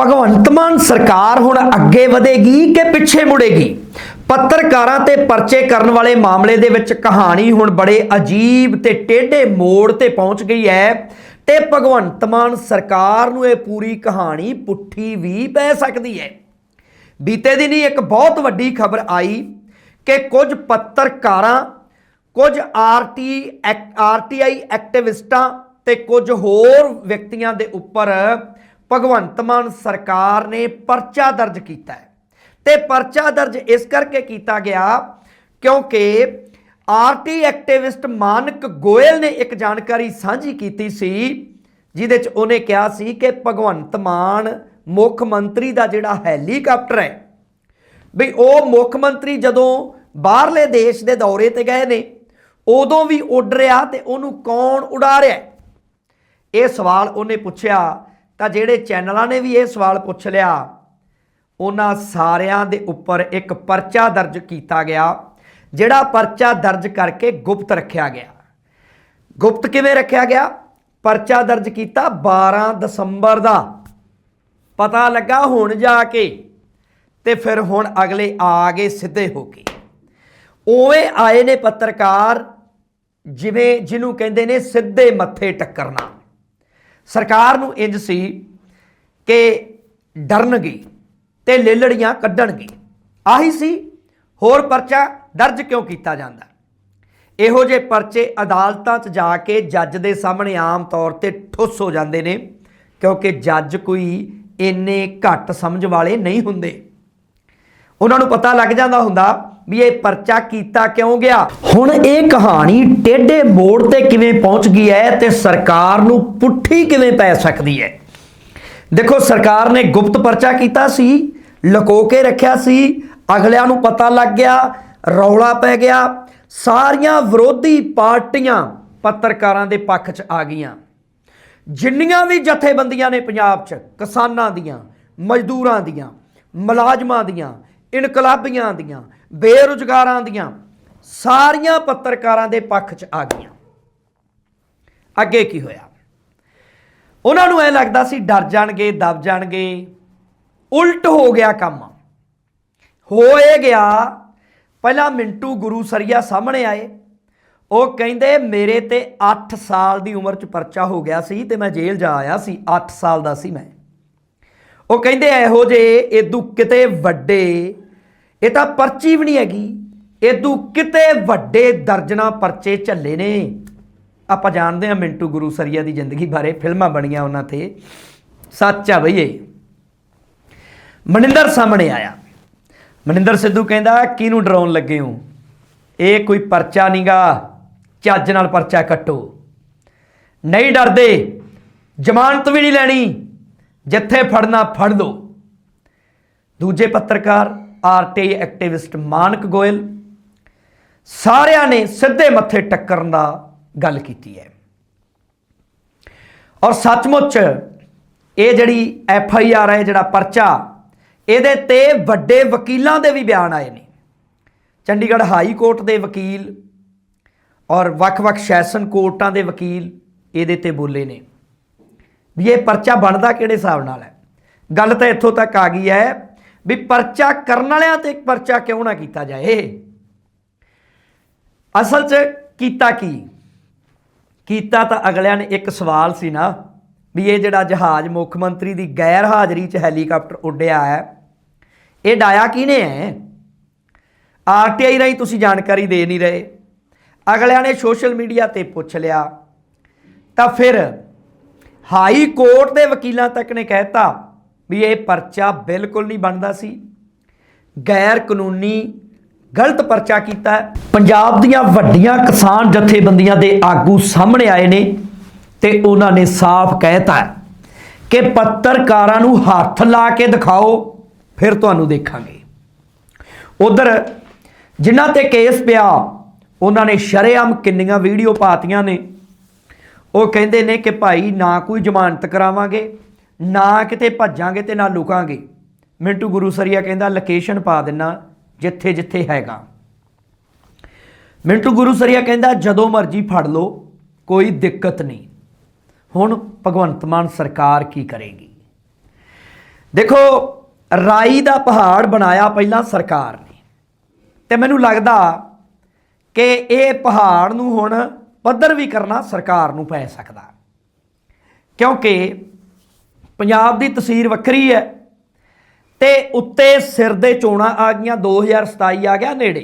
ਭਗਵੰਤ ਮਾਨ ਸਰਕਾਰ ਹੁਣ ਅੱਗੇ ਵਧੇਗੀ ਕਿ ਪਿੱਛੇ ਮੁੜੇਗੀ? ਪੱਤਰਕਾਰਾਂ ਤੇ ਪਰਚੇ ਕਰਨ ਵਾਲੇ ਮਾਮਲੇ ਦੇ ਵਿੱਚ ਕਹਾਣੀ ਹੁਣ ਬੜੇ ਅਜੀਬ ਤੇ ਟੇਢੇ ਮੋੜ ਤੇ ਪਹੁੰਚ ਗਈ ਹੈ ਤੇ ਭਗਵੰਤ ਮਾਨ ਸਰਕਾਰ ਨੂੰ ਇਹ ਪੂਰੀ ਕਹਾਣੀ ਪੁੱਠੀ ਵੀ ਪੈ ਸਕਦੀ ਹੈ। ਬੀਤੇ ਦਿਨੀ ਇੱਕ ਬਹੁਤ ਵੱਡੀ ਖਬਰ ਆਈ ਕਿ ਕੁਝ ਪੱਤਰਕਾਰਾਂ, ਕੁਝ ਆਰਟੀ ਆਰਟੀਆਈ ਐਕਟਿਵਿਸਟਾਂ ਤੇ ਕੁਝ ਹੋਰ ਵਿਅਕਤੀਆਂ ਦੇ ਉੱਪਰ ਭਗਵੰਤ ਮਾਨ ਸਰਕਾਰ ਨੇ ਪਰਚਾ ਦਰਜ ਕੀਤਾ ਹੈ। ਤੇ ਪਰਚਾ ਦਰਜ ਇਸ ਕਰਕੇ ਕੀਤਾ ਗਿਆ ਕਿਉਂਕਿ ਆਰਟੀ ਐਕਟਿਵਿਸਟ ਮਾਨਕ ਗੋਇਲ ਨੇ ਇੱਕ ਜਾਣਕਾਰੀ ਸਾਂਝੀ ਕੀਤੀ ਸੀ, ਜਿਹਦੇ ਚ ਉਹਨੇ ਕਿਹਾ ਸੀ ਕਿ ਭਗਵੰਤ ਮਾਨ ਮੁੱਖ ਮੰਤਰੀ ਦਾ ਜਿਹੜਾ ਹੈਲੀਕਾਪਟਰ ਹੈ, ਵੀ ਉਹ ਮੁੱਖ ਮੰਤਰੀ ਜਦੋਂ ਬਾਹਰਲੇ ਦੇਸ਼ ਦੇ ਦੌਰੇ ਤੇ ਗਏ ਨੇ, ਉਦੋਂ ਵੀ ਉੱਡ ਰਿਹਾ ਤੇ ਉਹਨੂੰ ਕੌਣ ਉਡਾ ਰਿਹਾ ਇਹ ਸਵਾਲ ਉਹਨੇ ਪੁੱਛਿਆ ਤਾਂ ਜਿਹੜੇ ਚੈਨਲਾਂ ਨੇ ਵੀ ਇਹ ਸਵਾਲ ਪੁੱਛ ਲਿਆ, ਉਹਨਾਂ ਸਾਰਿਆਂ ਦੇ ਉੱਪਰ ਇੱਕ ਪਰਚਾ ਦਰਜ ਕੀਤਾ ਗਿਆ, ਜਿਹੜਾ ਪਰਚਾ ਦਰਜ ਕਰਕੇ ਗੁਪਤ ਰੱਖਿਆ ਗਿਆ। ਗੁਪਤ ਕਿਵੇਂ ਰੱਖਿਆ ਗਿਆ? ਪਰਚਾ ਦਰਜ ਕੀਤਾ 12 ਦਸੰਬਰ ਦਾ। ਪਤਾ ਲੱਗਾ ਹੁਣ ਜਾ ਕੇ, ਤੇ ਫਿਰ ਹੁਣ ਅਗਲੇ ਆ ਗਏ ਸਿੱਧੇ ਹੋ ਕੇ। ਉਵੇਂ ਆਏ ਨੇ ਪੱਤਰਕਾਰ, ਜਿਵੇਂ ਜਿਹਨੂੰ ਕਹਿੰਦੇ ਨੇ ਸਿੱਧੇ ਮੱਥੇ ਟੱਕਰਨਾ। ਸਰਕਾਰ ਨੂੰ ਇੰਜ ਸੀ ਕਿ ਡਰਨਗੇ ਤੇ ਲੇਲੜੀਆਂ ਕੱਢਣਗੇ ਆਹੀ ਸੀ, ਹੋਰ ਪਰਚਾ ਦਰਜ ਕਿਉਂ ਕੀਤਾ ਜਾਂਦਾ? ਇਹੋ ਜਿਹੇ ਪਰਚੇ ਅਦਾਲਤਾਂ 'ਚ ਜਾ ਕੇ ਜੱਜ ਦੇ ਸਾਹਮਣੇ ਆਮ ਤੌਰ ਤੇ ਠੁੱਸ ਹੋ ਜਾਂਦੇ ਨੇ, ਕਿਉਂਕਿ ਜੱਜ ਕੋਈ ਇੰਨੇ ਘੱਟ ਸਮਝ ਵਾਲੇ ਨਹੀਂ ਹੁੰਦੇ। ਉਹਨਾਂ ਨੂੰ ਪਤਾ ਲੱਗ ਜਾਂਦਾ ਹੁੰਦਾ ਵੀ ਇਹ ਪਰਚਾ ਕੀਤਾ ਕਿਉਂ ਗਿਆ? ਹੁਣ ਇਹ ਕਹਾਣੀ ਟੇਢੇ ਮੋੜ ਤੇ ਕਿਵੇਂ ਪਹੁੰਚ ਗਈ ਹੈ ਤੇ ਸਰਕਾਰ ਨੂੰ ਪੁੱਠੀ ਕਿਵੇਂ ਪੈ ਸਕਦੀ ਹੈ? ਦੇਖੋ, ਸਰਕਾਰ ਨੇ ਗੁਪਤ ਪਰਚਾ ਕੀਤਾ ਸੀ ਲੁਕੋ ਕੇ ਰੱਖਿਆ ਸੀ, ਅਗਲਿਆਂ ਨੂੰ ਪਤਾ ਲੱਗ ਗਿਆ, ਰੌਲਾ ਪੈ ਗਿਆ, ਸਾਰੀਆਂ ਵਿਰੋਧੀ ਪਾਰਟੀਆਂ ਪੱਤਰਕਾਰਾਂ ਦੇ ਪੱਖ 'ਚ ਆ ਗਈਆਂ। ਜਿੰਨੀਆਂ ਵੀ ਜਥੇਬੰਦੀਆਂ ਨੇ ਪੰਜਾਬ 'ਚ, ਕਿਸਾਨਾਂ ਦੀਆਂ, ਮਜ਼ਦੂਰਾਂ ਦੀਆਂ, ਮੁਲਾਜ਼ਮਾਂ ਦੀਆਂ ਇਨਕਲਾਬੀਆਂ ਦੀਆਂ, ਬੇਰੁਜ਼ਗਾਰਾਂ ਦੀਆਂ, ਸਾਰੀਆਂ ਪੱਤਰਕਾਰਾਂ ਦੇ ਪੱਖ 'ਚ ਆ ਗਈਆਂ। ਅੱਗੇ ਕੀ ਹੋਇਆ? ਉਹਨਾਂ ਨੂੰ ਐ ਲੱਗਦਾ ਸੀ ਡਰ ਜਾਣਗੇ, ਦਬ ਜਾਣਗੇ। ਉਲਟ ਹੋ ਗਿਆ ਕੰਮ। ਹੋਏ ਗਿਆ, ਪਹਿਲਾਂ ਮਿੰਟੂ ਗੁਰੂ ਸਰੀਆ ਸਾਹਮਣੇ ਆਏ। ਉਹ ਕਹਿੰਦੇ, ਮੇਰੇ ਤੇ 8 ਸਾਲ ਦੀ ਉਮਰ 'ਚ ਪਰਚਾ ਹੋ ਗਿਆ ਸੀ ਤੇ ਮੈਂ ਜੇਲ੍ਹ ਜਾ ਆਇਆ ਸੀ 8 ਸਾਲ ਦਾ ਸੀ ਮੈਂ। ਉਹ ਕਹਿੰਦੇ, ਇਹੋ ਜੇ ਇਦੂ ਕਿਤੇ ਵੱਡੇ ਇਹ ਤਾਂ ਪਰਚੀ ਵੀ ਨਹੀਂ ਹੈਗੀ। ਇਦੂ ਕਿਤੇ ਵੱਡੇ ਦਰਜਨਾ ਪਰਚੇ ਝੱਲੇ ਨੇ। ਆਪਾਂ ਜਾਣਦੇ ਹਾਂ ਮਿੰਟੂ ਗੁਰੂ ਸਰੀਆ ਦੀ ਜ਼ਿੰਦਗੀ ਬਾਰੇ ਫਿਲਮਾਂ ਬਣੀਆਂ ਉਹਨਾਂ ਤੇ। ਸੱਚ ਆ ਬਈ ਇਹ। ਮਨਿੰਦਰ ਸਾਹਮਣੇ ਆਇਆ। ਮਨਿੰਦਰ ਸਿੱਧੂ ਕਹਿੰਦਾ, ਕਿਹਨੂੰ ਡਰਾਉਣ ਲੱਗੇ ਹੋ? ਇਹ ਕੋਈ ਪਰਚਾ ਨਹੀਂਗਾ ਚੱਜ ਨਾਲ ਪਰਚਾ ਕੱਟੋ। ਨਹੀਂ ਡਰਦੇ। ਜ਼ਮਾਨਤ ਵੀ ਨਹੀਂ ਲੈਣੀ। ਜਿੱਥੇ ਫੜਨਾ ਫੜ ਲਓ। ਦੂਜੇ ਪੱਤਰਕਾਰ ਆਰਟੀ ਐਕਟਿਵਿਸਟ ਮਾਨਕ ਗੋਇਲ ਸਾਰਿਆਂ ਨੇ ਸਿੱਧੇ ਮੱਥੇ ਟੱਕਰਨ ਦਾ ਗੱਲ ਕੀਤੀ ਹੈ। ਔਰ ਸੱਚਮੁੱਚ ਇਹ ਜਿਹੜੀ ਐਫ ਆਈ ਆਰ ਹੈ, ਜਿਹੜਾ ਪਰਚਾ, ਇਹਦੇ ਤੇ ਵੱਡੇ ਵਕੀਲਾਂ ਦੇ ਵੀ ਬਿਆਨ ਆਏ ਨੇ। ਚੰਡੀਗੜ੍ਹ ਹਾਈ ਕੋਰਟ ਦੇ ਵਕੀਲ ਔਰ ਵੱਖ-ਵੱਖ ਸੈਸ਼ਨ ਕੋਰਟਾਂ ਦੇ ਵਕੀਲ ਇਹਦੇ ਤੇ ਬੋਲੇ ਨੇ। ਵੀ ਇਹ ਪਰਚਾ ਬਣਦਾ ਕਿਹੜੇ ਹਿਸਾਬ ਨਾਲ ਹੈ? ਗੱਲ ਤਾਂ ਇੱਥੋਂ ਤੱਕ ਆ ਗਈ ਹੈ ਵੀ ਪਰਚਾ ਕਰਨ ਵਾਲਿਆਂ ਤੇ ਪਰਚਾ ਕਿਉਂ ਨਾ ਕੀਤਾ ਜਾਏ? ਅਸਲ 'ਚ ਕੀਤਾ ਕੀ? ਕੀਤਾ ਤਾਂ ਅਗਲਿਆਂ ਨੇ ਇੱਕ ਸਵਾਲ ਸੀ ਨਾ ਵੀ ਇਹ ਜਿਹੜਾ ਜਹਾਜ਼ ਮੁੱਖ ਮੰਤਰੀ ਦੀ ਗੈਰ ਹਾਜ਼ਰੀ 'ਚ ਹੈਲੀਕਾਪਟਰ ਉੱਡਿਆ ਹੈ, ਇਹ ਡਾਇਆ ਕਿਹਨੇ ਹੈ? ਆਰਟੀਆਈ ਰਾਹੀਂ ਤੁਸੀਂ ਜਾਣਕਾਰੀ ਦੇ ਨਹੀਂ ਰਹੇ। ਅਗਲਿਆਂ ਨੇ ਸੋਸ਼ਲ ਮੀਡੀਆ ਤੇ ਪੁੱਛ ਲਿਆ। ਤਾਂ ਫਿਰ ਹਾਈ ਕੋਰਟ ਦੇ ਵਕੀਲਾਂ ਤੱਕ ਨੇ ਕਹਿਤਾ ਵੀ ਇਹ ਪਰਚਾ ਬਿਲਕੁਲ ਨਹੀਂ ਬਣਦਾ ਸੀ। ਗੈਰ ਕਾਨੂੰਨੀ ਗਲਤ ਪਰਚਾ ਕੀਤਾ ਪੰਜਾਬ ਦੀਆਂ ਵੱਡੀਆਂ ਕਿਸਾਨ ਜਥੇਬੰਦੀਆਂ ਦੇ ਆਗੂ ਸਾਹਮਣੇ ਆਏ ਨੇ ਤੇ ਉਹਨਾਂ ਨੇ ਸਾਫ਼ ਕਹਿਤਾ ਹੈ ਕਿ ਪੱਤਰਕਾਰਾਂ ਨੂੰ ਹੱਥ ਲਾ ਕੇ ਦਿਖਾਓ, ਫਿਰ ਤੁਹਾਨੂੰ ਦੇਖਾਂਗੇ। ਉਧਰ ਜਿਨ੍ਹਾਂ ਤੇ ਕੇਸ ਪਿਆ, ਉਹਨਾਂ ਨੇ ਸ਼ਰੇਆਮ ਕਿੰਨੀਆਂ ਵੀਡੀਓ ਪਾਤੀਆਂ ਨੇ। ਉਹ ਕਹਿੰਦੇ ਨੇ ਕਿ ਭਾਈ ਨਾ ਕੋਈ ਜ਼ਮਾਨਤ ਕਰਾਵਾਂਗੇ। ਨਾ ਕਿਤੇ ਭੱਜਾਂਗੇ ਤੇ ਨਾ ਲੁਕਾਂਗੇ। ਮਿੰਟੂ ਗੁਰੂ ਸਰੀਆ ਕਹਿੰਦਾ ਲੋਕੇਸ਼ਨ ਪਾ ਦੇਣਾ ਜਿੱਥੇ ਜਿੱਥੇ ਹੈਗਾ। ਮਿੰਟੂ ਗੁਰੂ ਸਰੀਆ ਕਹਿੰਦਾ, ਜਦੋਂ ਮਰਜ਼ੀ ਫੜ ਲਓ, ਕੋਈ ਦਿੱਕਤ ਨਹੀਂ। ਹੁਣ ਭਗਵੰਤ ਮਾਨ ਸਰਕਾਰ ਕੀ ਕਰੇਗੀ? ਦੇਖੋ, ਰਾਈ ਦਾ ਪਹਾੜ ਬਣਾਇਆ ਪਹਿਲਾਂ ਸਰਕਾਰ ਨੇ। ਤੇ ਮੈਨੂੰ ਲੱਗਦਾ ਕਿ ਇਹ ਪਹਾੜ ਨੂੰ ਹੁਣ ਪੱਧਰ ਵੀ ਕਰਨਾ ਸਰਕਾਰ ਨੂੰ ਪੈ ਸਕਦਾ। ਕਿਉਂਕਿ ਪੰਜਾਬ ਦੀ ਤਸਵੀਰ ਵੱਖਰੀ ਹੈ। ਤੇ ਉੱਤੇ ਸਿਰ ਦੇ ਚੋਣਾਂ ਆ ਗਈਆਂ 2027 ਆ ਗਿਆ ਨੇੜੇ।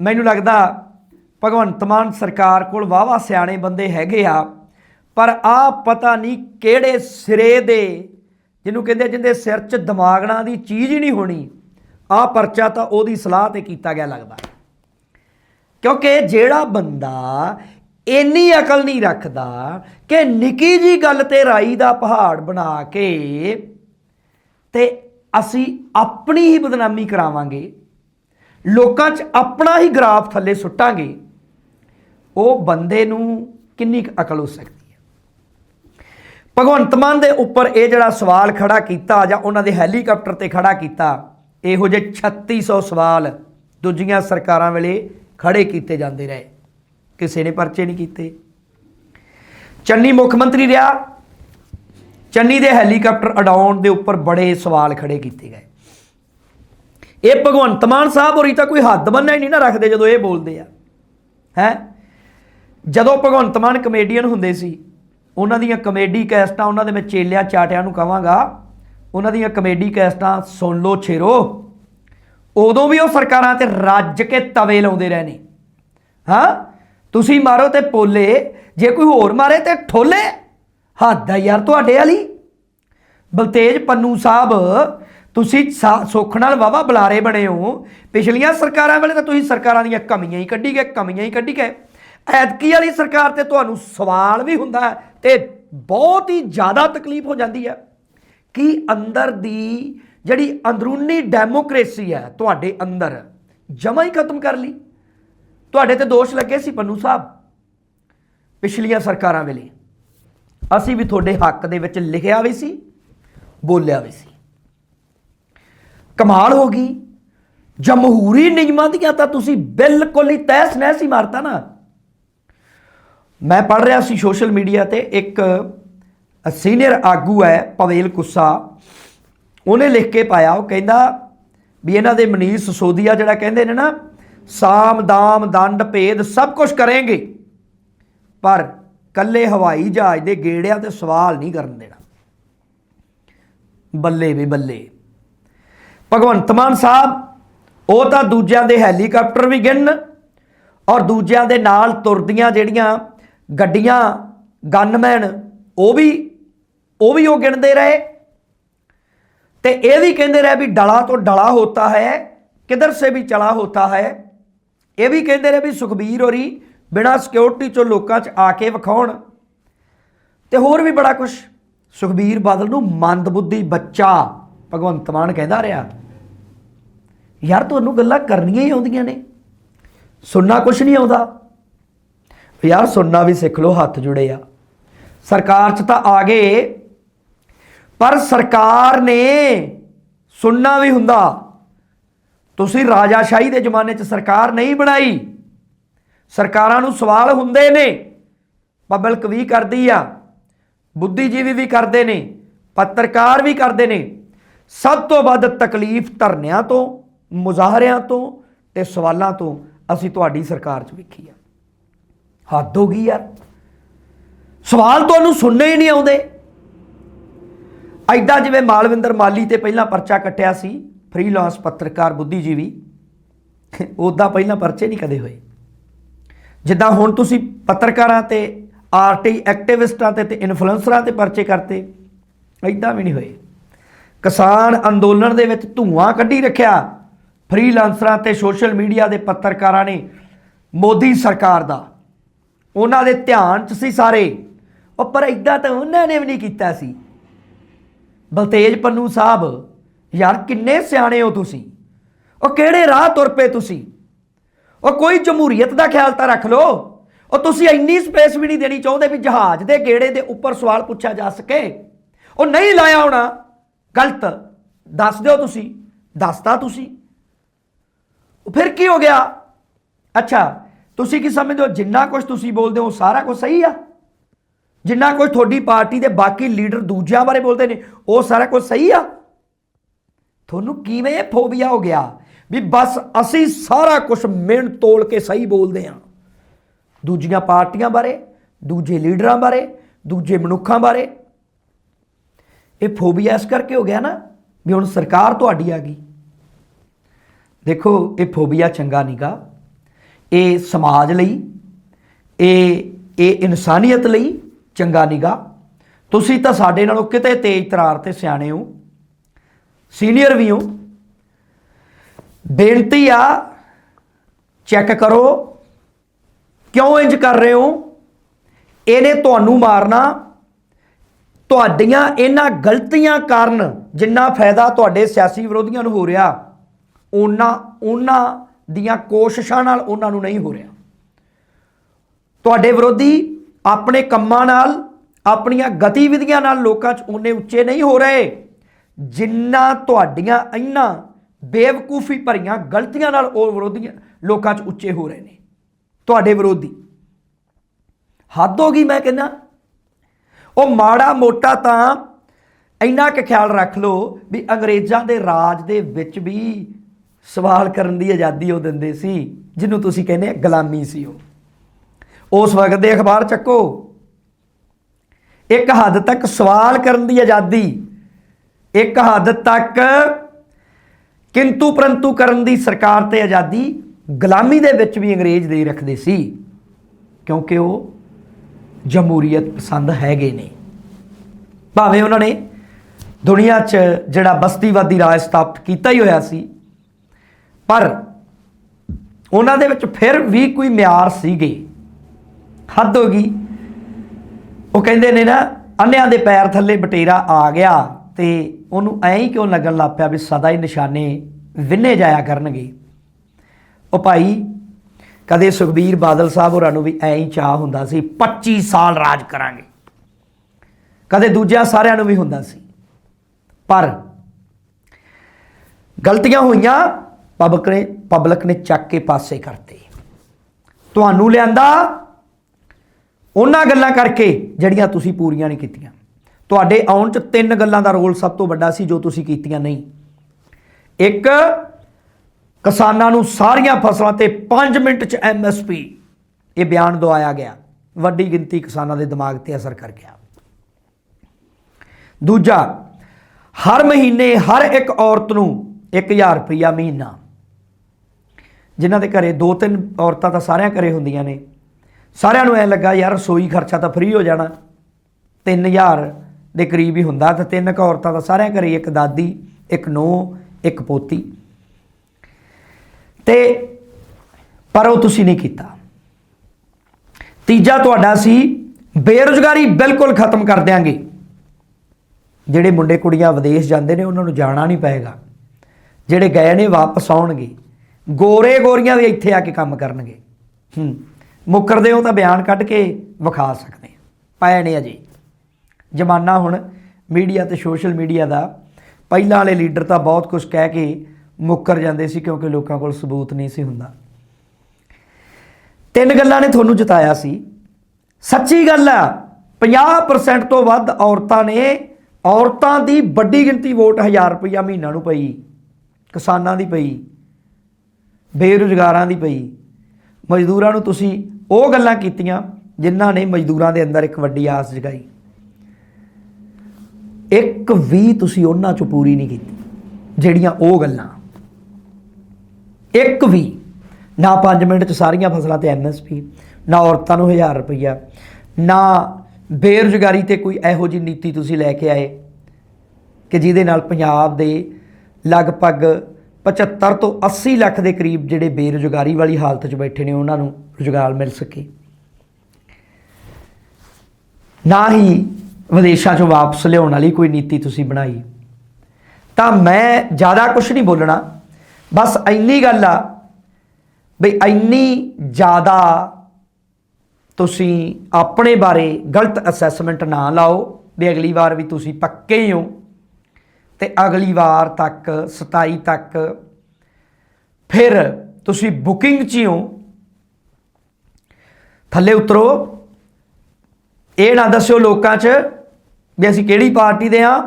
ਮੈਨੂੰ ਲੱਗਦਾ ਭਗਵੰਤ ਮਾਨ ਸਰਕਾਰ ਕੋਲ ਵਾਵਾ ਸਿਆਣੇ ਬੰਦੇ ਹੈਗੇ ਆ, ਪਰ ਆ ਪਤਾ ਨਹੀਂ ਕਿਹੜੇ ਸਿਰੇ ਦੇ, ਜਿਹਨੂੰ ਕਹਿੰਦੇ ਜਿੰਦੇ ਸਿਰ 'ਚ ਦਿਮਾਗਣਾ ਦੀ ਚੀਜ਼ ਹੀ ਨਹੀਂ ਹੋਣੀ। ਆ ਪਰਚਾ ਤਾਂ ਉਹਦੀ ਸਲਾਹ ਤੇ ਕੀਤਾ ਗਿਆ ਲੱਗਦਾ। ਕਿਉਂਕਿ ਜਿਹੜਾ ਬੰਦਾ ਇੰਨੀ ਅਕਲ ਨਹੀਂ ਰੱਖਦਾ ਕਿ ਨਿੱਕੀ ਜੀ ਗੱਲ ਤੇ ਰਾਈ ਦਾ ਪਹਾੜ ਬਣਾ ਕੇ ਤੇ ਅਸੀਂ ਆਪਣੀ ਹੀ ਬਦਨਾਮੀ ਕਰਾਵਾਂਗੇ, ਲੋਕਾਂ 'ਚ ਆਪਣਾ ਹੀ ਗਰਾਫ ਥੱਲੇ ਸੁੱਟਾਂਗੇ, ਉਹ ਬੰਦੇ ਨੂੰ ਕਿੰਨੀ ਕੁ ਅਕਲ ਹੋ ਸਕਦੀ ਹੈ? ਭਗਵੰਤ ਮਾਨ ਦੇ ਉੱਪਰ ਇਹ ਜਿਹੜਾ ਸਵਾਲ ਖੜਾ ਕੀਤਾ ਜਾਂ ਉਹਨਾਂ ਦੇ ਹੈਲੀਕਾਪਟਰ ਤੇ ਖੜਾ ਕੀਤਾ, ਇਹੋ ਜਿਹੇ 3600 ਸਵਾਲ ਦੂਜੀਆਂ ਸਰਕਾਰਾਂ ਵੇਲੇ ਖੜੇ ਕੀਤੇ ਜਾਂਦੇ ਰਹੇ। ਕਿਸੇ ਨੇ ਪਰਚੇ ਨਹੀਂ ਕੀਤੇ। ਚੰਨੀ ਮੁੱਖ ਮੰਤਰੀ ਰਿਹਾ। ਚੰਨੀ ਦੇ ਹੈਲੀਕਾਪਟਰ ਉਡਾਉਣ ਦੇ ਉੱਪਰ ਬੜੇ ਸਵਾਲ ਖੜੇ ਕੀਤੇ ਗਏ। ਇਹ ਭਗਵੰਤ ਮਾਨ ਸਾਹਿਬ ਹੋਰੀ ਤਾਂ ਕੋਈ ਹੱਦ ਬੰਨ੍ਹਣਾ ਹੀ ਨਹੀਂ ਨਾ ਰੱਖਦੇ ਜਦੋਂ ਇਹ ਬੋਲਦੇ ਆ। ਹੈ? ਜਦੋਂ ਭਗਵੰਤ ਮਾਨ ਕਮੇਡੀਅਨ ਹੁੰਦੇ ਸੀ, ਉਹਨਾਂ ਦੀਆਂ ਕਮੇਡੀ ਕੈਸਟਾਂ ਉਹਨਾਂ ਦੇ ਮੈਂ ਚੇਲਿਆਂ ਚਾਟਿਆਂ ਨੂੰ ਕਹਾਂਗਾ ਉਹਨਾਂ ਦੀਆਂ ਕਮੇਡੀ ਕੈਸਟਾਂ ਸੁਣ ਲਓ, ਛੇਰੋ। ਉਦੋਂ ਵੀ ਉਹ ਸਰਕਾਰਾਂ ਤੇ ਰੱਜ ਕੇ ਤਵੇ ਲਾਉਂਦੇ ਰਹੇ ਨੇ। ਹਾਂ? ਤੁਸੀਂ ਮਾਰੋ ਤੇ ਪੋਲੇ, ਜੇ ਕੋਈ ਹੋਰ ਮਾਰੇ ਤੇ ਠੋਲੇ। ਹੱਦ ਆ ਯਾਰ ਤੁਹਾਡੇ ਵਾਲੀ। ਬਲਤੇਜ ਪੰਨੂ ਸਾਹਿਬ, ਤੁਸੀਂ ਸਾ- ਸੁੱਖ ਨਾਲ ਵਾਵਾ ਬੁਲਾਰੇ ਬਣੇ ਹੋ। ਪਿਛਲੀਆਂ ਸਰਕਾਰਾਂ ਵੇਲੇ ਤਾਂ ਤੁਸੀਂ ਸਰਕਾਰਾਂ ਦੀਆਂ ਕਮੀਆਂ ਹੀ ਕੱਢੀ ਗਏ, ਕਮੀਆਂ ਹੀ ਕੱਢੀ ਗਏ। ਐਤਕੀ ਵਾਲੀ ਸਰਕਾਰ ਤੇ ਤੁਹਾਨੂੰ ਸਵਾਲ ਵੀ ਹੁੰਦਾ ਹੈ ਤੇ ਬਹੁਤ ਹੀ ਜ਼ਿਆਦਾ ਤਕਲੀਫ ਹੋ ਜਾਂਦੀ ਹੈ। ਕਿ ਅੰਦਰ ਦੀ ਜਿਹੜੀ ਅੰਦਰੂਨੀ ਡੈਮੋਕ੍ਰੇਸੀ ਹੈ ਤੁਹਾਡੇ ਅੰਦਰ ਜਮਾ ਹੀ ਖਤਮ ਕਰ ਲਈ। ਤੁਹਾਡੇ ਤੇ ਦੋਸ਼ ਲੱਗੇ ਸੀ ਪੰਨੂ ਸਾਹਿਬ, ਪਿਛਲੀਆਂ ਸਰਕਾਰਾਂ ਵੇਲੇ। ਅਸੀਂ ਵੀ ਤੁਹਾਡੇ ਹੱਕ ਦੇ ਵਿੱਚ ਲਿਖਿਆ ਵੀ ਸੀ, ਬੋਲਿਆ ਵੀ ਸੀ। ਕਮਾਲ ਹੋ ਗਈ। ਜਮਹੂਰੀ ਨਿਯਮਾਂ ਦੀਆਂ ਤਾਂ ਤੁਸੀਂ ਬਿਲਕੁਲ ਹੀ ਤਹਿਸ ਨਹਿਸ ਹੀ ਮਾਰਤਾ ਨਾ। ਮੈਂ ਪੜ ਰਿਹਾ ਸੀ ਸੋਸ਼ਲ ਮੀਡੀਆ ਤੇ ਇੱਕ ਸੀਨੀਅਰ ਆਗੂ ਹੈ, ਪਵੇਲ ਕੁੱਸਾ। ਉਹਨੇ ਲਿਖ ਕੇ ਪਾਇਆ, ਉਹ ਕਹਿੰਦਾ ਵੀ ਇਹਨਾਂ ਦੇ ਮਨੀਸ਼ ਸੋਦੀਆ ਜਿਹੜਾ ਕਹਿੰਦੇ ਨੇ ਨਾ ਸਾਮ, ਦਾਮ, ਦੰਡ, ਭੇਦ ਸਭ ਕੁਝ ਕਰਾਂਗੇ। ਪਰ ਕੱਲੇ ਹਵਾਈ ਜਹਾਜ਼ ਦੇ ਗੇੜਿਆਂ ਤੇ ਸਵਾਲ ਨਹੀਂ ਕਰਨ ਦੇਣਾ। ਬੱਲੇ ਵੀ ਬੱਲੇ। ਭਗਵੰਤ ਮਾਨ ਸਾਹਿਬ, ਉਹ ਤਾਂ ਦੂਜਿਆਂ ਦੇ ਹੈਲੀਕਾਪਟਰ ਵੀ ਗਿਣਨ ਔਰ ਦੂਜਿਆਂ ਦੇ ਨਾਲ ਤੁਰਦੀਆਂ ਜਿਹੜੀਆਂ ਗੱਡੀਆਂ, ਗਨਮੈਨ, ਉਹ ਵੀ ਉਹ ਵੀ ਉਹ ਗਿਣਦੇ ਰਹੇ। ਤੇ ਇਹ ਵੀ ਕਹਿੰਦੇ ਰਹੇ ਵੀ ਡਲਾ ਤੋਂ ਡਲਾ ਹੋਤਾ ਹੈ, ਕਿਧਰ ਸੇ ਵੀ ਚਲਾ ਹੋਤਾ ਹੈ ਇਹ ਵੀ ਕਹਿੰਦੇ ਰਹੇ ਵੀ ਸੁਖਬੀਰ ਹੋਰੀ ਬਿਨਾ ਸਿਕਿਉਰਿਟੀ ਚੋਂ ਲੋਕਾਂ 'ਚ ਆ ਕੇ ਵਿਖਾਉਣ। ਤੇ ਹੋਰ ਵੀ ਬੜਾ ਕੁਝ ਸੁਖਬੀਰ ਬਾਦਲ ਨੂੰ ਮੰਦਬੁੱਧੀ ਬੱਚਾ ਭਗਵੰਤ ਮਾਨ ਕਹਿੰਦਾ ਰਿਹਾ। ਯਾਰ ਤੁਹਾਨੂੰ ਗੱਲਾਂ ਕਰਨੀਆਂ ਹੀ ਆਉਂਦੀਆਂ ਨੇ। ਸੁਣਨਾ ਕੁਝ ਨਹੀਂ ਆਉਂਦਾ। ਯਾਰ ਸੁਣਨਾ ਵੀ ਸਿੱਖ ਲਓ, ਹੱਥ ਜੁੜੇ ਆ। ਸਰਕਾਰ 'ਚ ਤਾਂ ਆ ਗਏ। ਪਰ ਸਰਕਾਰ ਨੇ ਸੁਣਨਾ ਵੀ ਹੁੰਦਾ। ਤੁਸੀਂ ਰਾਜਾਸ਼ਾਹੀ ਦੇ ਜ਼ਮਾਨੇ 'ਚ ਸਰਕਾਰ ਨਹੀਂ ਬਣਾਈ। ਸਰਕਾਰਾਂ ਨੂੰ ਸਵਾਲ ਹੁੰਦੇ ਨੇ, ਪਬਲਿਕ ਵੀ ਕਰਦੀ ਆ, ਬੁੱਧੀਜੀਵੀ ਵੀ ਕਰਦੇ ਨੇ, ਪੱਤਰਕਾਰ ਵੀ ਕਰਦੇ ਨੇ। ਸਭ ਤੋਂ ਵੱਧ ਤਕਲੀਫ ਧਰਨਿਆਂ ਤੋਂ, ਮੁਜ਼ਾਹਰਿਆਂ ਤੋਂ ਤੇ ਸਵਾਲਾਂ ਤੋਂ ਅਸੀਂ ਤੁਹਾਡੀ ਸਰਕਾਰ 'ਚ ਵੇਖੀ ਆ। ਹੱਦ ਹੋ ਗਈ ਯਾਰ। ਸਵਾਲ ਤੁਹਾਨੂੰ ਸੁਣਨੇ ਹੀ ਨਹੀਂ ਆਉਂਦੇ। ਐਦਾਂ ਜਿਵੇਂ ਮਾਲਵਿੰਦਰ ਮਾਲੀ ਤੇ ਪਹਿਲਾਂ ਪਰਚਾ ਕੱਟਿਆ ਸੀ ਫ੍ਰੀਲਾਂਸ ਪੱਤਰਕਾਰ ਬੁੱਧੀਜੀਵੀ ਉਦਾਂ ਪਹਿਲਾਂ ਪਰਚੇ ਨਹੀਂ ਕਦੇ ਹੋਏ। ਜਿੱਦਾਂ ਹੁਣ ਤੁਸੀਂ ਪੱਤਰਕਾਰਾਂ ਤੇ, ਆਰਟੀ ਐਕਟਿਵਿਸਟਾਂ ਤੇ ਤੇ ਇਨਫਲੂਐਂਸਰਾਂ ਤੇ ਪਰਚੇ ਕਰਤੇ ਐਦਾਂ ਵੀ ਨਹੀਂ ਹੋਏ। ਕਿਸਾਨ ਅੰਦੋਲਨ ਦੇ ਵਿੱਚ ਧੂਆਂ ਕੱਢੀ ਰੱਖਿਆ। ਫ੍ਰੀਲਾਂਸਰਾਂ ਤੇ ਸੋਸ਼ਲ ਮੀਡੀਆ ਦੇ ਪੱਤਰਕਾਰਾਂ ਨੇ ਮੋਦੀ ਸਰਕਾਰ ਦਾ। ਉਹਨਾਂ ਦੇ ਧਿਆਨ 'ਚ ਸੀ ਸਾਰੇ। ਉਹ ਪਰ ਇਦਾਂ ਤਾਂ ਉਹਨਾਂ ਨੇ ਵੀ ਨਹੀਂ ਕੀਤਾ ਸੀ। ਬਲਤੇਜ ਪੰਨੂ ਸਾਹਿਬ ਯਾਰ ਕਿੰਨੇ ਸਿਆਣੇ ਹੋ ਤੁਸੀਂ? ਉਹ ਕਿਹੜੇ ਰਾਹ ਤੁਰ ਪਏ ਤੁਸੀਂ? ਉਹ ਕੋਈ ਜਮਹੂਰੀਅਤ ਦਾ ਖਿਆਲ ਤਾਂ ਰੱਖ ਲਓ। ਉਹ ਤੁਸੀਂ ਇੰਨੀ ਸਪੇਸ ਵੀ ਨਹੀਂ ਦੇਣੀ ਚਾਹੁੰਦੇ ਵੀ ਜਹਾਜ਼ ਦੇ ਗੇੜੇ ਦੇ ਉੱਪਰ ਸਵਾਲ ਪੁੱਛਿਆ ਜਾ ਸਕੇ। ਉਹ ਨਹੀਂ ਲਾਇਆ ਹੋਣਾ। ਗਲਤ। ਦੱਸ ਦਿਓ ਤੁਸੀਂ। ਦੱਸਤਾ ਤੁਸੀਂ। ਫਿਰ ਕੀ ਹੋ ਗਿਆ? ਅੱਛਾ, ਤੁਸੀਂ ਕੀ ਸਮਝਦੇ ਹੋ? ਜਿੰਨਾ ਕੁਝ ਤੁਸੀਂ ਬੋਲਦੇ ਹੋ ਸਾਰਾ ਕੁਝ ਸਹੀ ਆ? ਜਿੰਨਾ ਕੁਝ ਤੁਹਾਡੀ ਪਾਰਟੀ ਦੇ ਬਾਕੀ ਲੀਡਰ ਦੂਜਿਆਂ ਬਾਰੇ ਬੋਲਦੇ ਨੇ, ਉਹ ਸਾਰਾ ਕੁਝ ਸਹੀ ਆ? ਤੁਹਾਨੂੰ ਕਿਵੇਂ ਇਹ ਫੋਬੀਆ ਹੋ ਗਿਆ? ਵੀ ਬਸ ਅਸੀਂ ਸਾਰਾ ਕੁਝ ਮਿਣ ਤੋਲ ਕੇ ਸਹੀ ਬੋਲਦੇ ਹਾਂ। ਦੂਜੀਆਂ ਪਾਰਟੀਆਂ ਬਾਰੇ, ਦੂਜੇ ਲੀਡਰਾਂ ਬਾਰੇ, ਦੂਜੇ ਮਨੁੱਖਾਂ ਬਾਰੇ। ਇਹ ਫੋਬੀਆ ਇਸ ਕਰਕੇ ਹੋ ਗਿਆ ਨਾ ਵੀ ਹੁਣ ਸਰਕਾਰ ਤੁਹਾਡੀ ਆ ਗਈ। ਦੇਖੋ, ਇਹ ਫੋਬੀਆ ਚੰਗਾ ਨਹੀਂਗਾ ਇਹ ਸਮਾਜ ਲਈ, ਇਹ ਇਹ ਇਨਸਾਨੀਅਤ ਲਈ ਚੰਗਾ ਨਹੀਂਗਾ ਤੁਸੀਂ ਤਾਂ ਸਾਡੇ ਨਾਲੋਂ ਕਿਤੇ ਤੇਜ਼ ਤਰਾਰ ਤੇ ਸਿਆਣੇ ਹੋ। ਸੀਨੀਅਰ ਵੀ ਹੋ। ਬੇਨਤੀ ਆ, ਚੈੱਕ ਕਰੋ, ਕਿਉਂ ਇੰਜ ਕਰ ਰਹੇ ਹੋ? ਇਹਨੇ ਤੁਹਾਨੂੰ ਮਾਰਨਾ। ਤੁਹਾਡੀਆਂ ਇਹਨਾਂ ਗਲਤੀਆਂ ਕਾਰਨ ਜਿੰਨਾ ਫਾਇਦਾ ਤੁਹਾਡੇ ਸਿਆਸੀ ਵਿਰੋਧੀਆਂ ਨੂੰ ਹੋ ਰਿਹਾ ਉਹਨਾਂ ਉਹਨਾਂ ਦੀਆਂ ਕੋਸ਼ਿਸ਼ਾਂ ਨਾਲ ਉਹਨਾਂ ਨੂੰ ਨਹੀਂ ਹੋ ਰਿਹਾ। ਤੁਹਾਡੇ ਵਿਰੋਧੀ ਆਪਣੇ ਕੰਮਾਂ ਨਾਲ, ਆਪਣੀਆਂ ਗਤੀਵਿਧੀਆਂ ਨਾਲ ਲੋਕਾਂ 'ਚ ਉਹਨੇ ਉੱਚੇ ਨਹੀਂ ਹੋ ਰਹੇ। ਜਿੰਨਾ ਤੁਹਾਡੀਆਂ ਇਹਨਾਂ ਬੇਵਕੂਫੀ ਭਰੀਆਂ ਗਲਤੀਆਂ ਨਾਲ ਉਹ ਵਿਰੋਧੀਆਂ ਲੋਕਾਂ 'ਚ ਉੱਚੇ ਹੋ ਰਹੇ ਨੇ। ਤੁਹਾਡੇ ਵਿਰੋਧੀ। ਹੱਦ ਹੋ ਗਈ ਮੈਂ ਕਹਿੰਦਾ। ਉਹ ਮਾੜਾ ਮੋਟਾ ਤਾਂ ਇੰਨਾ ਕੁ ਖਿਆਲ ਰੱਖ ਲਓ ਵੀ ਅੰਗਰੇਜ਼ਾਂ ਦੇ ਰਾਜ ਦੇ ਵਿੱਚ ਵੀ ਸਵਾਲ ਕਰਨ ਦੀ ਆਜ਼ਾਦੀ ਉਹ ਦਿੰਦੇ ਸੀ, ਜਿਹਨੂੰ ਤੁਸੀਂ ਕਹਿੰਦੇ ਗੁਲਾਮੀ ਸੀ ਉਹ। ਉਸ ਵਕਤ ਦੇ ਅਖਬਾਰ ਚੱਕੋ। ਇੱਕ ਹੱਦ ਤੱਕ ਸਵਾਲ ਕਰਨ ਦੀ ਆਜ਼ਾਦੀ ਇੱਕ ਹੱਦ ਤੱਕ ਕਿੰਤੂ ਪਰੰਤੂ ਕਰਨ ਦੀ ਸਰਕਾਰ ਤੇ ਆਜ਼ਾਦੀ ਗੁਲਾਮੀ ਦੇ ਵਿੱਚ ਵੀ ਅੰਗਰੇਜ਼ ਦੇ ਰੱਖਦੇ ਸੀ, ਕਿਉਂਕਿ ਉਹ ਜਮਹੂਰੀਅਤ ਪਸੰਦ ਹੈਗੇ ਨੇ। ਭਾਵੇਂ ਉਹਨਾਂ ਨੇ ਦੁਨੀਆ 'ਚ ਜਿਹੜਾ ਬਸਤੀਵਾਦੀ ਰਾਜ ਸਥਾਪਿਤ ਕੀਤਾ ਹੀ ਹੋਇਆ ਸੀ, ਪਰ ਉਹਨਾਂ ਦੇ ਵਿੱਚ ਫਿਰ ਵੀ ਕੋਈ ਮਿਆਰ ਸੀਗੇ। ਹੱਦ ਹੋ ਗਈ। ਉਹ ਕਹਿੰਦੇ ਨੇ ਨਾ, ਅੰਨਿਆਂ ਦੇ ਪੈਰ ਥੱਲੇ ਬਟੇਰਾ ਆ ਗਿਆ। ਤੇ ਉਹਨੂੰ ਐਂ ਹੀ ਕਿਉਂ ਲੱਗਣ ਲੱਗ ਪਿਆ ਵੀ ਸਦਾ ਹੀ ਨਿਸ਼ਾਨੇ ਵਿੰਨੇ ਜਾਇਆ ਕਰਨਗੇ? ਉਹ ਭਾਈ, ਕਦੇ ਸੁਖਬੀਰ ਬਾਦਲ ਸਾਹਿਬ ਹੋਰਾਂ ਨੂੰ ਵੀ ਐਂ ਹੀ ਚਾਹ ਹੁੰਦਾ ਸੀ 25 ਸਾਲ ਰਾਜ ਕਰਾਂਗੇ। ਕਦੇ ਦੂਜਿਆਂ ਸਾਰਿਆਂ ਨੂੰ ਵੀ ਹੁੰਦਾ ਸੀ। ਪਰ ਗਲਤੀਆਂ ਹੋਈਆਂ ਪਬਲਿਕ ਨੇ ਪਬਲਿਕ ਨੇ ਚੱਕ ਕੇ ਪਾਸੇ ਕਰਤੇ। ਤੁਹਾਨੂੰ ਲਿਆਂਦਾ, ਉਹਨਾਂ ਗੱਲਾਂ ਕਰਕੇ ਜਿਹੜੀਆਂ ਤੁਸੀਂ ਪੂਰੀਆਂ ਨਹੀਂ ਕੀਤੀਆਂ। ਤੁਹਾਡੇ ਆਉਣ 'ਚ ਤਿੰਨ ਗੱਲਾਂ ਦਾ ਰੋਲ ਸਭ ਤੋਂ ਵੱਡਾ ਸੀ ਜੋ ਤੁਸੀਂ ਕੀਤੀਆਂ ਨਹੀਂ। ਇੱਕ, ਕਿਸਾਨਾਂ ਨੂੰ ਸਾਰੀਆਂ ਫਸਲਾਂ ਤੇ 5 ਮਿੰਟ 'ਚ ਐਮਐਸਪੀ ਇਹ ਬਿਆਨ ਦਵਾਇਆ ਗਿਆ। ਵੱਡੀ ਗਿਣਤੀ ਕਿਸਾਨਾਂ ਦੇ ਦਿਮਾਗ ਤੇ ਅਸਰ ਕਰ ਗਿਆ। ਦੂਜਾ, ਹਰ ਮਹੀਨੇ ਹਰ ਇੱਕ ਔਰਤ ਨੂੰ 1000 ਰੁਪਇਆ ਮਹੀਨਾ। ਜਿਨ੍ਹਾਂ ਦੇ ਘਰੇ ਦੋ ਤਿੰਨ ਔਰਤਾਂ ਤਾਂ ਸਾਰਿਆਂ ਘਰੇ ਹੁੰਦੀਆਂ ਨੇ। ਸਾਰਿਆਂ ਨੂੰ ਐ ਲੱਗਾ, ਯਾਰ ਰਸੋਈ ਖਰਚਾ ਤਾਂ ਫ੍ਰੀ ਹੋ ਜਾਣਾ। 3000 ਦੇ ਕਰੀਬ ਹੀ ਹੁੰਦਾ ਤੇ ਤਿੰਨ ਕੁ ਔਰਤਾਂ ਦਾ ਸਾਰਿਆਂ ਘਰੇ ਇੱਕ ਦਾਦੀ, ਇੱਕ ਨੂੰਹ, ਇੱਕ ਪੋਤੀ। ਤੇ ਪਰ ਉਹ ਤੁਸੀਂ ਨਹੀਂ ਕੀਤਾ। ਤੀਜਾ ਤੁਹਾਡਾ ਸੀ, ਬੇਰੁਜ਼ਗਾਰੀ ਬਿਲਕੁਲ ਖਤਮ ਕਰ ਦਿਆਂਗੇ। ਜਿਹੜੇ ਮੁੰਡੇ ਕੁੜੀਆਂ ਵਿਦੇਸ਼ ਜਾਂਦੇ ਨੇ, ਉਹਨਾਂ ਨੂੰ ਜਾਣਾ ਨਹੀਂ ਪਏਗਾ। ਜਿਹੜੇ ਗਏ ਨੇ, ਵਾਪਸ ਆਉਣਗੇ। ਗੋਰੇ ਗੋਰੀਆਂ ਵੀ ਇੱਥੇ ਆ ਕੇ ਕੰਮ ਕਰਨਗੇ। ਹੂੰ। ਮੁੱਕਰਦੇ ਹੋ ਤਾਂ ਬਿਆਨ ਕੱਢ ਕੇ ਵਿਖਾ ਸਕਦੇ ਪਏ ਨੇ ਅਜੇ। ਜਮਾਨਾ ਹੁਣ ਮੀਡੀਆ ਤੇ ਸੋਸ਼ਲ ਮੀਡੀਆ ਦਾ। ਪਹਿਲਾਂ ਵਾਲੇ ਲੀਡਰ ਤਾਂ ਬਹੁਤ ਕੁਝ ਕਹਿ ਕੇ ਮੁੱਕਰ ਜਾਂਦੇ ਸੀ ਕਿਉਂਕਿ ਲੋਕਾਂ ਕੋਲ ਸਬੂਤ ਨਹੀਂ ਸੀ ਹੁੰਦਾ। ਤਿੰਨ ਗੱਲਾਂ ਨੇ ਤੁਹਾਨੂੰ ਜਿਤਾਇਆ ਸੀ। ਸੱਚੀ ਗੱਲ ਆ 50% ਤੋਂ ਵੱਧ ਔਰਤਾਂ ਨੇ ਔਰਤਾਂ ਦੀ ਵੱਡੀ ਗਿਣਤੀ ਵੋਟ 1000 ਰੁਪਇਆ ਮਹੀਨਾ ਨੂੰ ਪਈ, ਕਿਸਾਨਾਂ ਦੀ ਪਈ, ਬੇਰੁਜ਼ਗਾਰਾਂ ਦੀ ਪਈ। ਮਜ਼ਦੂਰਾਂ ਨੂੰ ਤੁਸੀਂ ਉਹ ਗੱਲਾਂ ਕੀਤੀਆਂ ਜਿਨ੍ਹਾਂ ਨੇ ਮਜ਼ਦੂਰਾਂ ਦੇ ਅੰਦਰ ਇੱਕ ਵੱਡੀ ਆਸ ਜਗਾਈ। ਇੱਕ ਵੀ ਤੁਸੀਂ ਉਹਨਾਂ ਚੋਂ ਪੂਰੀ ਨਹੀਂ ਕੀਤੀ, ਜਿਹੜੀਆਂ ਉਹ ਗੱਲਾਂ। ਇੱਕ ਵੀ, ਨਾ 5 ਮਿੰਟ ਚ ਸਾਰੀਆਂ ਫਸਲਾਂ ਤੇ ਐਮਐਸਪੀ ਨਾ ਔਰਤਾਂ ਨੂੰ 1000 ਰੁਪਈਆ, ਨਾ ਬੇਰੁਜ਼ਗਾਰੀ ਤੇ ਕੋਈ ਇਹੋ ਜਿਹੀ ਨੀਤੀ ਤੁਸੀਂ ਲੈ ਕੇ ਆਏ ਕਿ ਜਿਹਦੇ ਨਾਲ ਪੰਜਾਬ ਦੇ ਲਗਭਗ 75 ਤੋਂ 80 ਲੱਖ ਦੇ ਕਰੀਬ ਜਿਹੜੇ ਬੇਰੁਜ਼ਗਾਰੀ ਵਾਲੀ ਹਾਲਤ 'ਚ ਬੈਠੇ ਨੇ, ਉਹਨਾਂ ਨੂੰ ਰੁਜ਼ਗਾਰ ਮਿਲ ਸਕੇ। ਨਾ ਹੀ ਵਿਦੇਸ਼ਾਂ 'ਚੋਂ ਵਾਪਸ ਲਿਆਉਣ ਵਾਲੀ ਕੋਈ ਨੀਤੀ ਤੁਸੀਂ ਬਣਾਈ। ਤਾਂ ਮੈਂ ਜ਼ਿਆਦਾ ਕੁਝ ਨਹੀਂ ਬੋਲਣਾ। ਬਸ ਇੰਨੀ ਗੱਲ ਆ ਬਈ ਇੰਨੀ ਜ਼ਿਆਦਾ ਤੁਸੀਂ ਆਪਣੇ ਬਾਰੇ ਗਲਤ ਅਸੈਸਮੈਂਟ ਨਾ ਲਾਓ ਵੀ ਅਗਲੀ ਵਾਰ ਵੀ ਤੁਸੀਂ ਪੱਕੇ ਹੀ ਹੋ ਤੇ ਅਗਲੀ ਵਾਰ ਤੱਕ 27 ਤੱਕ ਫਿਰ ਤੁਸੀਂ ਬੁਕਿੰਗ 'ਚ ਹੀ ਹੋ। ਥੱਲੇ ਉਤਰੋ। ਇਹ ਨਾ ਦੱਸਿਓ ਲੋਕਾਂ 'ਚ ਵੀ ਅਸੀਂ ਕਿਹੜੀ ਪਾਰਟੀ ਦੇ ਆ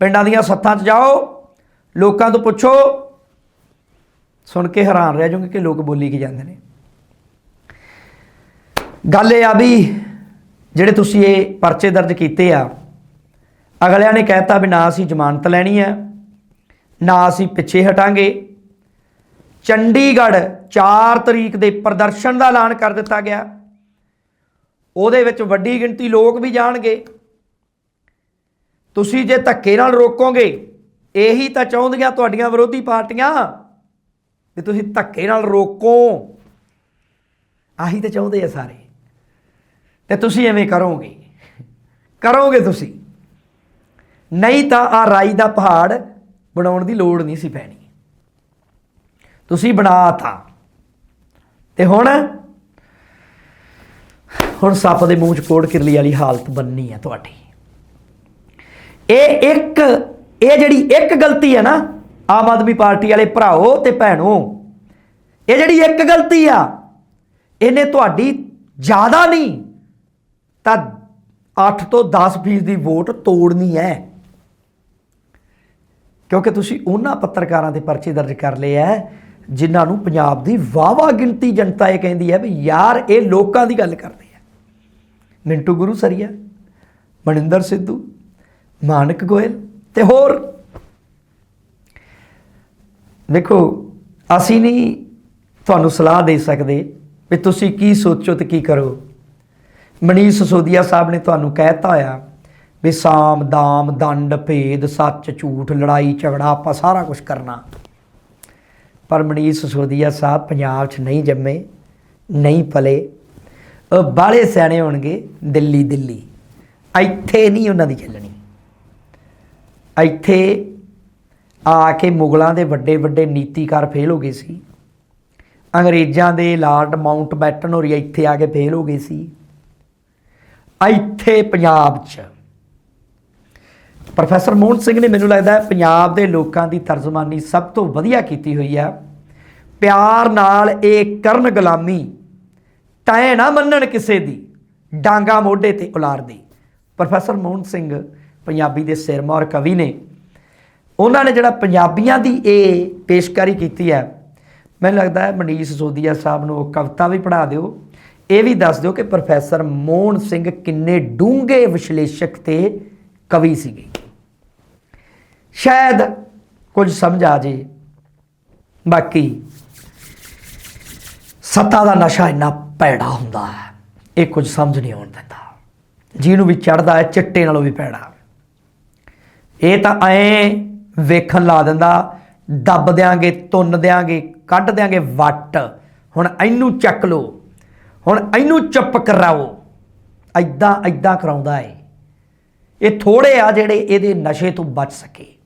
ਪਿੰਡਾਂ ਦੀਆਂ ਸੱਥਾਂ 'ਚ ਜਾਓ, ਲੋਕਾਂ ਤੋਂ ਪੁੱਛੋ। ਸੁਣ ਕੇ ਹੈਰਾਨ ਰਹਿ ਜਾਓਗੇ ਕਿ ਲੋਕ ਬੋਲੀ ਕੀ ਜਾਂਦੇ ਨੇ। ਗੱਲ ਇਹ ਆ ਵੀ ਜਿਹੜੇ ਤੁਸੀਂ ਇਹ ਪਰਚੇ ਦਰਜ ਕੀਤੇ ਆ, ਅਗਲਿਆਂ ਨੇ ਕਹਿਤਾ ਵੀ ਨਾ ਅਸੀਂ ਜ਼ਮਾਨਤ ਲੈਣੀ ਆ ਨਾ ਅਸੀਂ ਪਿੱਛੇ ਹਟਾਂਗੇ। ਚੰਡੀਗੜ੍ਹ 4 ਤਰੀਕ ਦੇ ਪ੍ਰਦਰਸ਼ਨ ਦਾ ਐਲਾਨ ਕਰ ਦਿੱਤਾ ਗਿਆ। ਉਹਦੇ ਵਿੱਚ ਵੱਡੀ ਗਿਣਤੀ ਲੋਕ ਵੀ ਜਾਣਗੇ। ਤੁਸੀਂ ਜੇ ਧੱਕੇ ਨਾਲ ਰੋਕੋਗੇ, ਇਹੀ ਤਾਂ ਚਾਹੁੰਦੀਆਂ ਤੁਹਾਡੀਆਂ ਵਿਰੋਧੀ ਪਾਰਟੀਆਂ ਵੀ ਤੁਸੀਂ ਧੱਕੇ ਨਾਲ ਰੋਕੋ। ਆਹੀ ਤਾਂ ਚਾਹੁੰਦੇ ਆ ਸਾਰੇ। ਤੇ ਤੁਸੀਂ ਐਵੇਂ ਕਰੋਗੇ। ਕਰੋਗੇ ਤੁਸੀਂ। ਨਹੀਂ ਤਾਂ ਆ ਰਾਈ ਦਾ ਪਹਾੜ ਬਣਾਉਣ ਦੀ ਲੋੜ ਨਹੀਂ ਸੀ ਪੈਣੀ। ਤੁਸੀਂ ਬਣਾਤਾ ਤੇ। ਹੁਣ? ਹੁਣ ਸੱਪ ਦੇ ਮੂੰਹ 'ਚ ਕੋੜ ਕਿਰਲੀ ਵਾਲੀ ਹਾਲਤ ਬੰਨੀ ਹੈ ਤੁਹਾਡੀ। ਇਹ ਇੱਕ, ਇਹ ਜਿਹੜੀ ਇੱਕ ਗਲਤੀ ਹੈ ਨਾ, ਆਮ ਆਦਮੀ ਪਾਰਟੀ ਵਾਲੇ ਭਰਾਓ ਤੇ ਭੈਣੋ, ਇਹ ਜਿਹੜੀ ਇੱਕ ਗਲਤੀ ਆ, ਇਹਨੇ ਤੁਹਾਡੀ ਜ਼ਿਆਦਾ ਨਹੀਂ, ਤਾਂ 8 ਤੋਂ 10 ਫੀਸਦੀ ਦੀ ਵੋਟ ਤੋੜਨੀ ਹੈ। ਕਿਉਂਕਿ ਤੁਸੀਂ ਉਹਨਾਂ ਪੱਤਰਕਾਰਾਂ ਦੇ ਪਰਚੇ ਦਰਜ ਕਰ ਲਏ ਐ ਜਿਨ੍ਹਾਂ ਨੂੰ ਪੰਜਾਬ ਦੀ ਵਾਵਾ ਗਿਣਤੀ ਜਨਤਾ ਇਹ ਕਹਿੰਦੀ ਹੈ ਵੀ ਯਾਰ ਇਹ ਲੋਕਾਂ ਦੀ ਗੱਲ ਕਰਦੇ ਆ ਮਿੰਟੂ ਗੁਰੂ ਸਰੀਆ, ਮਨਿੰਦਰ ਸਿੱਧੂ ਮਾਨਕ ਗੋਇਲ ਤੇ ਹੋਰ। ਦੇਖੋ ਅਸੀਂ ਨਹੀਂ ਤੁਹਾਨੂੰ ਸਲਾਹ ਦੇ ਸਕਦੇ ਵੀ ਤੁਸੀਂ ਕੀ ਸੋਚੋ ਤੇ ਕੀ ਕਰੋ। ਮਨੀਸ਼ ਸੋਦੀਆ ਸਾਹਿਬ ਨੇ ਤੁਹਾਨੂੰ ਕਹਿਤਾ ਹੋਇਆ ਵੀ ਸਾਮ, ਦਾਮ, ਦੰਡ, ਭੇਦ, ਸੱਚ, ਝੂਠ, ਲੜਾਈ, ਝਗੜਾ, ਆਪਾਂ ਸਾਰਾ ਕੁਝ ਕਰਨਾ। ਪਰ ਮਨੀਸ਼ ਸੋਦੀਆ ਸਾਹਿਬ ਪੰਜਾਬ 'ਚ ਨਹੀਂ ਜੰਮੇ, ਨਹੀਂ ਪਲੇ। ਉਹ ਬਾਲੇ ਸਿਆਣੇ ਹੋਣਗੇ, ਦਿੱਲੀ ਦਿੱਲੀ। ਇੱਥੇ ਨਹੀਂ ਉਹਨਾਂ ਦੀ ਚੱਲਣੀ। ਇੱਥੇ ਆ ਕੇ ਮੁਗਲਾਂ ਦੇ ਵੱਡੇ ਵੱਡੇ ਨੀਤੀਕਾਰ ਫੇਲ ਹੋ ਗਏ ਸੀ। ਅੰਗਰੇਜ਼ਾਂ ਦੇ ਲਾਰਡ ਮਾਊਂਟ ਬੈਟਨ ਹੋਰੀ ਇੱਥੇ ਆ ਕੇ ਫੇਲ ਹੋ ਗਏ ਸੀ। ਇੱਥੇ ਪੰਜਾਬ 'ਚ ਪ੍ਰੋਫੈਸਰ ਮੋਹਨ ਸਿੰਘ ਨੇ ਮੈਨੂੰ ਲੱਗਦਾ ਹੈ ਪੰਜਾਬ ਦੇ ਲੋਕਾਂ ਦੀ ਤਰਜਮਾਨੀ ਸਭ ਤੋਂ ਵਧੀਆ ਕੀਤੀ ਹੋਈ ਆ ਪਿਆਰ ਨਾਲ ਇਹ ਕਰਨ ਗੁਲਾਮੀ ਤੈ ਨਾ ਮੰਨਣ ਕਿਸੇ ਦੀ, ਡਾਂਗਾ ਮੋਢੇ ਤੇ ਉਲਾਰਦੀ ਪ੍ਰੋਫੈਸਰ ਮੋਹਨ ਸਿੰਘ ਪੰਜਾਬੀ ਦੇ ਸਿਰਮੌਰ ਕਵੀ ਨੇ। ਉਹਨਾਂ ਨੇ ਜਿਹੜਾ ਪੰਜਾਬੀਆਂ ਦੀ ਇਹ ਪੇਸ਼ਕਾਰੀ ਕੀਤੀ ਹੈ, ਮੈਨੂੰ ਲੱਗਦਾ ਹੈ ਮਨੀਸ਼ ਸੋਦੀਆ ਸਾਹਿਬ ਨੂੰ ਉਹ ਕਵਿਤਾ ਵੀ ਪੜ੍ਹਾ ਦਿਓ। ਇਹ ਵੀ ਦੱਸ ਦਿਓ ਕਿ ਪ੍ਰੋਫੈਸਰ ਮੋਹਨ ਸਿੰਘ ਕਿੰਨੇ ਡੂੰਘੇ ਵਿਸ਼ਲੇਸ਼ਕ ਤੇ ਕਵੀ ਸੀਗੇ। ਸ਼ਾਇਦ ਕੁਝ ਸਮਝ ਆ ਜੇ। ਬਾਕੀ ਸੱਤਾ ਦਾ ਨਸ਼ਾ ਇੰਨਾ ਭੈੜਾ ਹੁੰਦਾ ਹੈ, ਇਹ ਕੁਝ ਸਮਝ ਨਹੀਂ ਆਉਣ ਦਿੰਦਾ। ਜਿਹਨੂੰ ਵੀ ਚੜਦਾ ਹੈ, ਚਿੱਟੇ ਨਾਲੋਂ ਵੀ ਭੈੜਾ। ਇਹ ਤਾਂ ਐ ਵੇਖਣ ਲਾ ਦਿੰਦਾ, ਦੱਬ ਦਿਆਂਗੇ ਤੁੰਨ ਦਿਆਂਗੇ, ਕੱਢ ਦਿਆਂਗੇ ਵੱਟ। ਹੁਣ ਇਹਨੂੰ ਚੱਕ ਲਓ, ਹੁਣ ਇਹਨੂੰ ਚੁੱਪ ਕਰਾਓ। ਐਦਾਂ ਐਦਾਂ ਕਰਾਉਂਦਾ ਏ। ਇਹ ਥੋੜੇ ਆ ਜਿਹੜੇ ਇਹਦੇ ਨਸ਼ੇ ਤੋਂ ਬਚ ਸਕੇ।